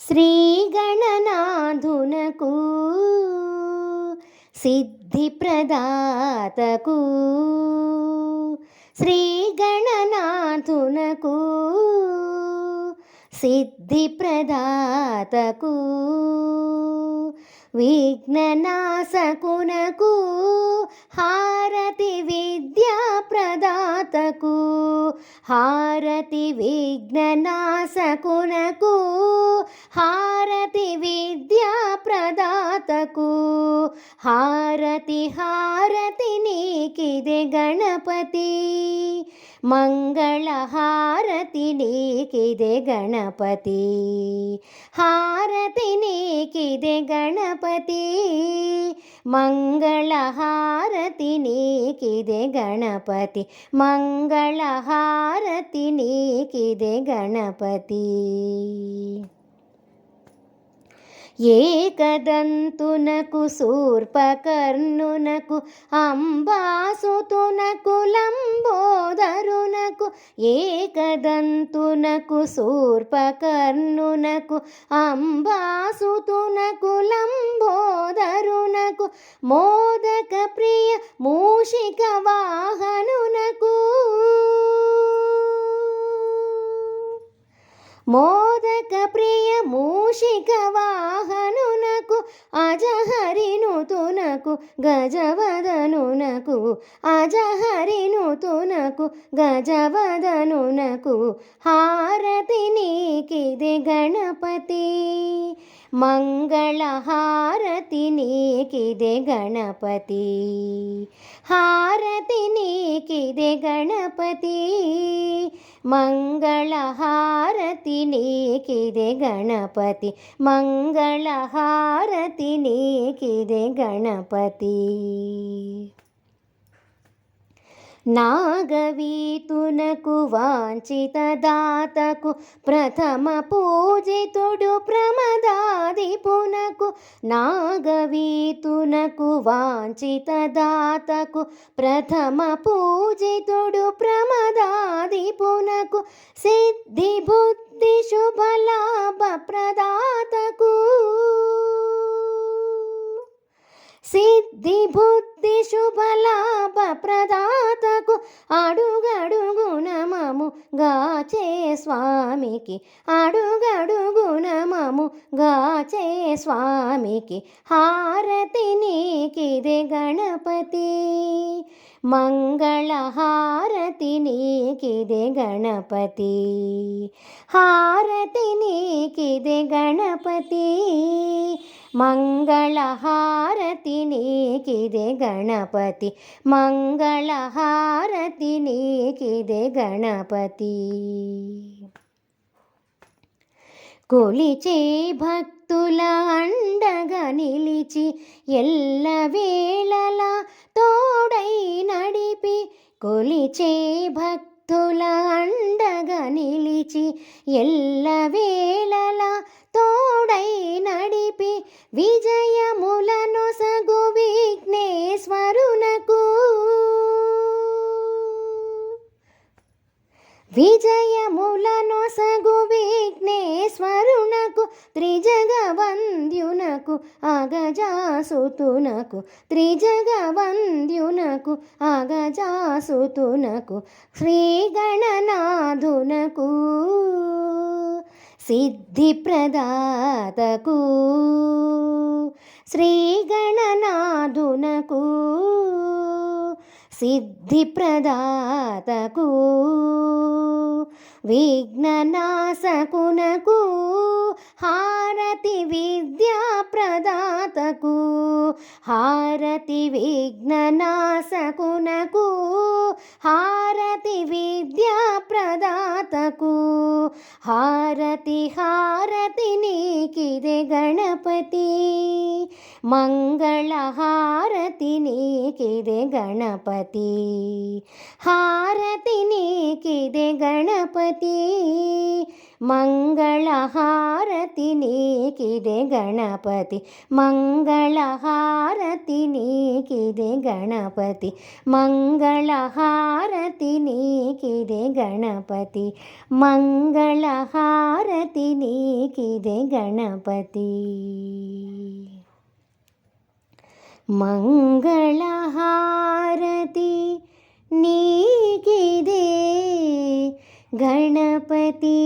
శ్రీగణనాథునకు సిద్ధి ప్రదాతకు శ్రీ సిద్ధి ప్రదాతకు విఘ్ననాశకునకు హారతి విద్యా ప్రదాతకు హారతి విఘ్ననాశకునకు హారతి విద్యా ప్రదాతకు హారతి హారతి నీకిదే గణపతి మంగళ హారతి నీకిదే గణపతి హారతి నీకిదే గణపతి మంగళ హారతి నీకిదే గణపతి మంగళ హారతి నీకిదే గణపతి. ఏకదంతునకు శూర్పకర్ణునకు అంబాసుతునకు లంబోదరునకు ఏకదంతునకు శూర్పకర్ణునకు అంబాసుతునకు లంబోదరునకు మోదక ప్రియ మూషికవా మోదక ప్రియ మూషిక వాహనునకు అజహరినుతునకు గజవదనునకు అజహరినుతునకు గజవదనునకు హారతి నీకిది గణపతి మంగళ హారతి నీకిదే గణపతి హారతి నీకిది గణపతి మంగళ హారతి నీకిదే గణపతి మంగళ హారతి నీకిదే గణపతి నాగవీతునకు వాంఛిత దాతకు ప్రథమ పూజితుడు ప్రమదాదిపునకు నాగవీతునకు వాంఛిత దాతకు ప్రథమ పూజితుడు ప్రమదాదిపునకు సిద్ధి బుద్ధి శుభలాభ ప్రదాతకు సిద్ధి బుద్ధి శుభలాభ ప్రదా స్వామికి అడుగడుగున మము గాచే స్వామికి హారతి నీకిదే గణపతి. మంగళ హారతి నీకిదే గణపతి. హారతి నీకిదే గణపతి. మంగళ హారతి నీకిదే గణపతి. మంగళ హారతి నీకిదే గణపతి. కొలిచే భక్తుల అండగా నిలిచి ఎల్ల వేళలా తోడై నడిపి కొలిచే భక్తుల అండగా నిలిచి ఎల్ల వేళలా తోడై నడిపి విజయములను సగు విజయములను సగు విఘ్నేశ్వరునకు త్రిజగవంద్యునకు అగజాసుతునకు త్రిజగవంద్యునకు అగజాసుతునకు శ్రీగణనాథునకు సిద్ధిప్రదాతకు శ్రీగణనాథునకు. సిద్ధిప్రదాతకు విఘ్ననాశకునకు హారతి విద్యా ప్రదాతకు హారతి విఘ్ననాశకునకు హారతి విద్యా ప్రదాతకు హారతి హారతి నీకిదే గణపతి. మంగళ హారతి నీకిదే గణపతి హారతి నీకిదే గణపతి మంగళ హారతి నీకిదే గణపతి మంగళ హారతి నీకిదే గణపతి మంగళ హారతి నీకిదే मङ्गलहारति नीगिदे गणपति।